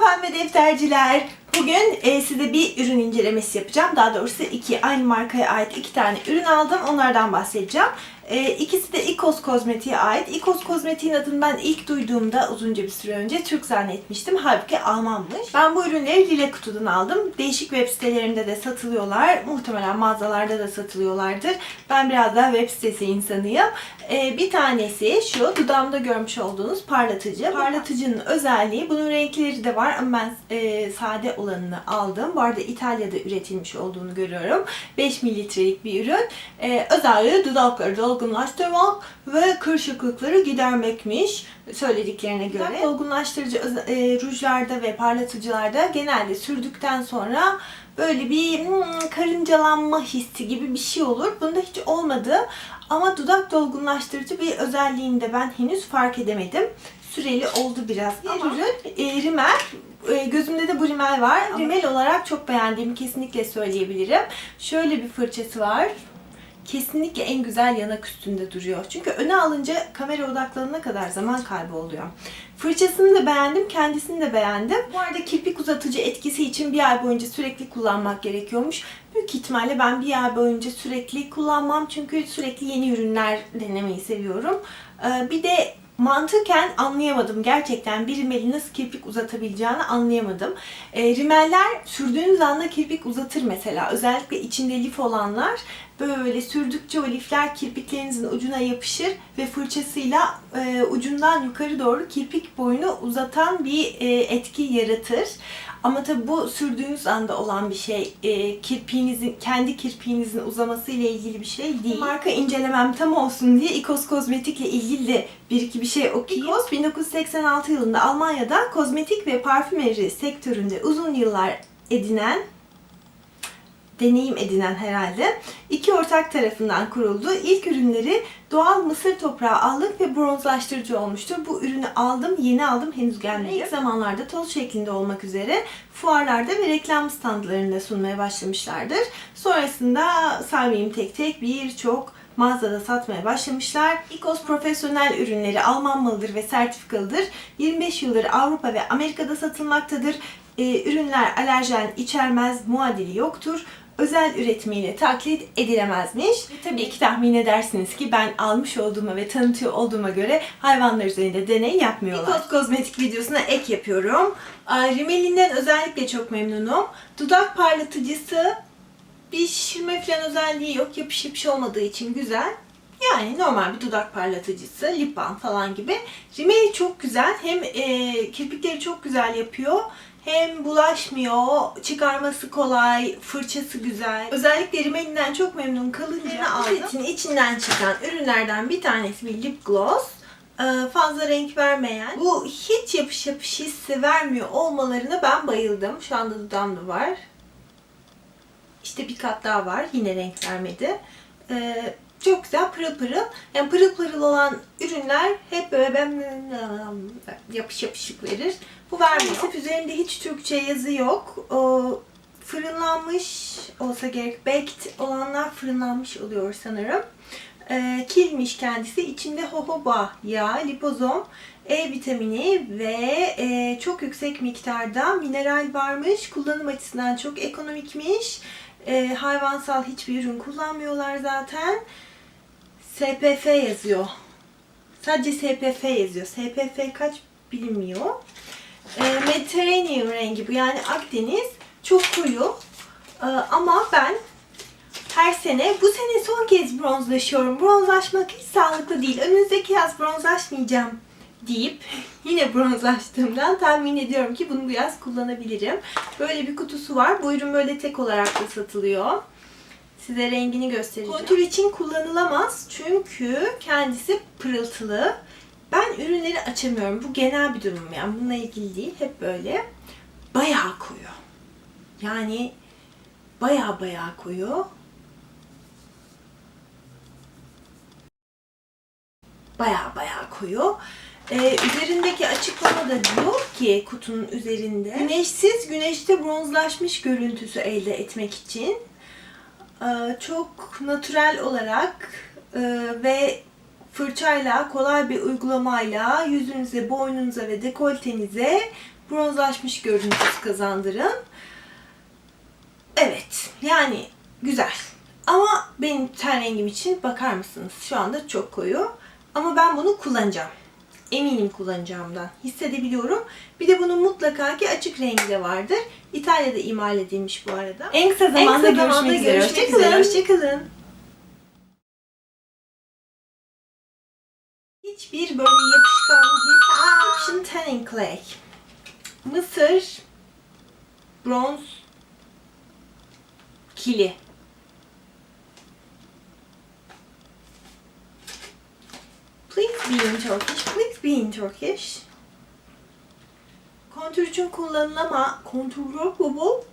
pembe defterciler. Bugün e, size bir ürün incelemesi yapacağım. Daha doğrusu iki aynı markaya ait iki tane ürün aldım. Onlardan bahsedeceğim. E, ikisi de İkos Kozmetik'e ait. İkos Kozmetik'in adını ben ilk duyduğumda uzunca bir süre önce Türk zannetmiştim. Halbuki Almanmış. Ben bu ürünleri Lile Kutu'dan aldım. Değişik web sitelerinde de satılıyorlar. Muhtemelen mağazalarda da satılıyorlardır. Ben biraz daha web sitesi insanıyım. E, bir tanesi şu dudağımda görmüş olduğunuz parlatıcı. Parlatıcının özelliği bunun renkleri de var ama ben e, sade olanını aldım. Bu arada İtalya'da üretilmiş olduğunu görüyorum. 5 mililitrelik bir ürün. E, özelliği dudakları dolgunlaştırmak ve kırışıklıkları gidermekmiş söylediklerine göre. Öze- e, rujlarda ve parlatıcılarda genelde sürdükten sonra böyle bir hmm, karıncalanma hissi gibi bir şey olur. Bunda hiç olmadı. Ama dudak dolgunlaştırıcı bir özelliğini de ben henüz fark edemedim. Süreli oldu biraz. Diğer ürün e, rimel. E, gözümde de bu rimel var. Rimel olarak çok beğendiğimi kesinlikle söyleyebilirim. Şöyle bir fırçası var. Kesinlikle en güzel yanak üstünde duruyor. Çünkü öne alınca kamera odaklanana kadar zaman kaybı oluyor. Fırçasını da beğendim, kendisini de beğendim. Bu arada kirpik uzatıcı etkisi için bir ay boyunca sürekli kullanmak gerekiyormuş. Büyük ihtimalle ben bir ay boyunca sürekli kullanmam çünkü sürekli yeni ürünler denemeyi seviyorum. Ee, bir de mantıken anlayamadım. Gerçekten bir rimeli nasıl kirpik uzatabileceğini anlayamadım. E, rimeller sürdüğünüz anda kirpik uzatır mesela. Özellikle içinde lif olanlar böyle sürdükçe o lifler kirpiklerinizin ucuna yapışır ve fırçasıyla e, ucundan yukarı doğru kirpik boyunu uzatan bir e, etki yaratır. Ama tabi bu sürdüğünüz anda olan bir şey. E, kirpiğinizin, kendi kirpiğinizin uzaması ile ilgili bir şey değil. Marka incelemem tam olsun diye Ikos Kozmetik'le ilgili de bir iki bir şey okuyayım. Ikos 1986 yılında Almanya'da kozmetik ve parfümeri sektöründe uzun yıllar edinen deneyim edinen herhalde. iki ortak tarafından kuruldu. İlk ürünleri doğal mısır toprağı allık ve bronzlaştırıcı olmuştur. Bu ürünü aldım, yeni aldım, henüz gelmedi. İlk zamanlarda toz şeklinde olmak üzere fuarlarda ve reklam standlarında sunmaya başlamışlardır. Sonrasında saymayayım tek tek birçok mağazada satmaya başlamışlar. İkos profesyonel ürünleri Alman malıdır ve sertifikalıdır. 25 yıldır Avrupa ve Amerika'da satılmaktadır. Ee, ürünler alerjen içermez, muadili yoktur özel üretimiyle taklit edilemezmiş. Ve tabii ki tahmin edersiniz ki ben almış olduğuma ve tanıtıyor olduğuma göre hayvanlar üzerinde deney yapmıyorlar. Nikos kozmetik videosuna ek yapıyorum. Rimelinden özellikle çok memnunum. Dudak parlatıcısı bir şişirme falan özelliği yok. Yapış yapış olmadığı için güzel. Yani normal bir dudak parlatıcısı, lip balm falan gibi. Rimeli çok güzel. Hem e, kirpikleri çok güzel yapıyor. Hem bulaşmıyor, çıkarması kolay, fırçası güzel. Özellikle rimelinden çok memnun kalınca aldım. İçinden çıkan ürünlerden bir tanesi bir lip gloss. Ee, fazla renk vermeyen. Bu hiç yapış yapış hissi vermiyor olmalarına ben bayıldım. Şu anda dudağımda var. İşte bir kat daha var. Yine renk vermedi. Ee, çok güzel pırıl pırıl. Yani pırıl pırıl olan ürünler hep böyle ben yapış yapışık verir. Bu. Maalesef üzerinde hiç Türkçe yazı yok. Fırınlanmış olsa gerek. Baked olanlar fırınlanmış oluyor sanırım. Ee, kilmiş kendisi. İçinde jojoba yağı, lipozom, E vitamini ve e, çok yüksek miktarda mineral varmış. Kullanım açısından çok ekonomikmiş. E, hayvansal hiçbir ürün kullanmıyorlar zaten. SPF yazıyor. Sadece SPF yazıyor. SPF kaç bilinmiyor. E, Mediterranean rengi bu. Yani Akdeniz çok koyu. E, ama ben her sene bu sene son kez bronzlaşıyorum. Bronzlaşmak hiç sağlıklı değil. Önümüzdeki yaz bronzlaşmayacağım deyip yine bronzlaştığımdan tahmin ediyorum ki bunu bu yaz kullanabilirim. Böyle bir kutusu var. Bu ürün böyle tek olarak da satılıyor. Size rengini göstereceğim. Kontür için kullanılamaz çünkü kendisi pırıltılı. Ben ürünleri açamıyorum. Bu genel bir durum yani. Bununla ilgili değil. Hep böyle. Bayağı koyu. Yani bayağı bayağı koyu. Bayağı bayağı koyu. Ee, üzerindeki açıklamada diyor ki kutunun üzerinde güneşsiz güneşte bronzlaşmış görüntüsü elde etmek için çok natürel olarak e, ve fırçayla kolay bir uygulamayla yüzünüze, boynunuza ve dekoltenize bronzlaşmış görüntüsü kazandırın. Evet, yani güzel. Ama benim ten rengim için bakar mısınız? Şu anda çok koyu. Ama ben bunu kullanacağım. Eminim kullanacağımdan. Hissedebiliyorum. Bir de bunun mutlaka ki açık rengi de vardır. İtalya'da imal edilmiş bu arada. En kısa zamanda, En kısa zamanda üzere. görüşmek Hoşçakalın. üzere. Hoşçakalın. Hiçbir böyle yapışkan his. Egyptian tanning clay. Mısır bronz kili. Please be in Turkish. Please be in Turkish. Kontür için kullanılama kontür bulup